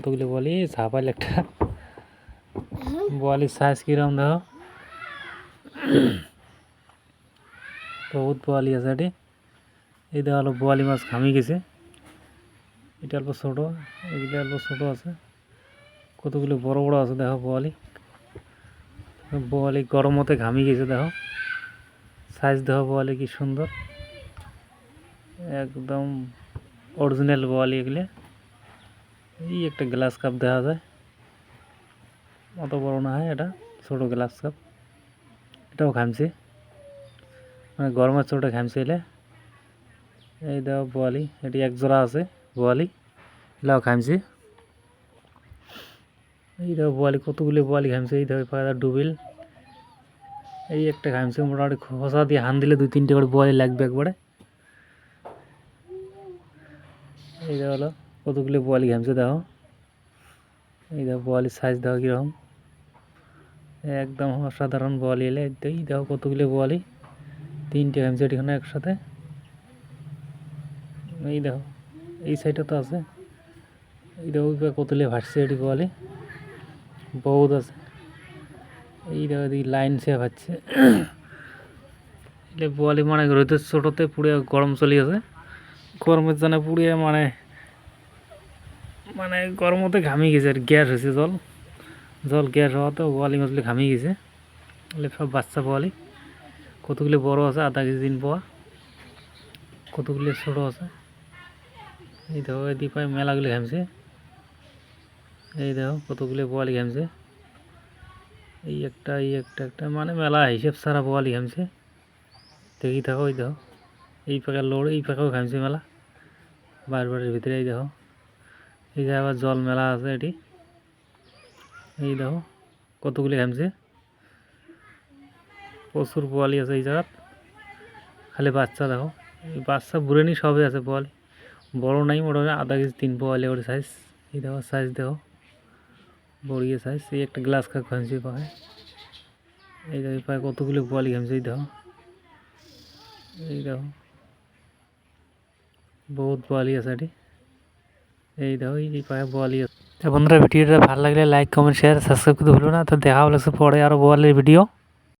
কতগুলো বলি ঝাপাইল একটা। বলির সাইজ কিরম দেখো। বহুত বোয়ালি আছে এটি। এই দেখো হলো বোয়ালি মাছ ঘামি গেছে। এটা অল্প ছোটো এগুলো অল্প ছোটো আছে। কতগুলো বড় বড় আছে দেখো বোয়ালি বোয়ালি গরমতে ঘামি গেছে দেখো। সাইজ দেখো বোয়ালি কি সুন্দর। একদম অরিজিনাল বোয়ালি এগুলো। এই একটা গ্লাস কাপ দেখা যায়। অত বড় না হয় এটা, ছোটো গ্লাস কাপ এটাও ঘামছে। মানে গরমের ছোটো ঘামছে এলে। এই দেখো বোয়ালি, এটি এক জোড়া আছে, বোয়ালি। এলাও ঘামছে। এই দেখো বোয়ালি, কতগুলি বোয়ালি ঘামছে। এই দেখো পায়রা ডুবিল। এই একটা ঘামছে, মোটামুটি খোসা দিয়ে হান দিলে দুই তিনটে করে বোয়ালি লাগবে একবারে। এই হলো কতগুলি বোয়ালি ঘামছে দেখো। এই দেখো বোয়ালির সাইজ দেখো কীরকম। একদম অসাধারণ বোয়ালি এলে। এই দেখো কতগুলি বোয়ালি তিনটে ঘামছে এখানে একসাথে। এই দেখো, এই সাইডে তো আছে। এই পারে কতগুলি ভাসছে এটি বোয়ালি বহুত আছে। এই দেখো এই লাইন সে ভাসছে এলে বোয়ালি মানে রোদের ছোটোতে পুড়ে গরম চলি আছে গরমের জন্য পুড়িয়ে মানে মানে গরমতে ঘামি গেছে আর গ্যাস হয়েছে জল। জল গ্যাস হওয়াতে বোয়ালি মাছগুলি ঘামি গেছে। সব বাচ্চা বোয়ালি কতগুলি বড় আছে, আধা কেজি দিন পোয়া। কতগুলি ছোটো আছে। এই দেখো, এই পায়ে মেলাগুলি ঘামছে। এই দেখো, কতগুলি বোয়ালি ঘামছে। এই একটা এই একটা একটা মানে মেলা হিসেব সারা বোয়ালি ঘামছে। দেখি থাকো ওই দেখো। এই পাকা লোড, এই পাকাও ঘামছে মেলা। বার বাড়ির ভিতরে, এই দেখো। এই জায়গায় আবার জল মেলা আছে এটি। এই দেখো, কতগুলি ঘামছে। প্রচুর পোয়ালি আছে এই জায়গাত। খালি বাচ্চা দেখো। এই বাচ্চা বুড়েনি সবই আছে পোয়ালি। বড় নাই, মোটামুটি আধা কেজি তিন পোয়ালি ওর সাইজ এই দেখো সাইজ দেখো। বড়িয়ে সাইজ এই একটা গ্লাস কাপ ঘামছে পায়ে। এই দেখো পায়ে কতগুলি পোয়ালি ঘামছে, এই দেখো। এই দেখো। বহুত পোয়ালি আছে এটি। এই দেখো, এই বোয়ালি আছে। তো বন্ধুরা, ভিডিওটা ভালো লাগলে লাইক কমেন্ট শেয়ার সাবস্ক্রাইব করতে ভুলো না। তো দেখা হলে পরে আরও বোয়ালির ভিডিও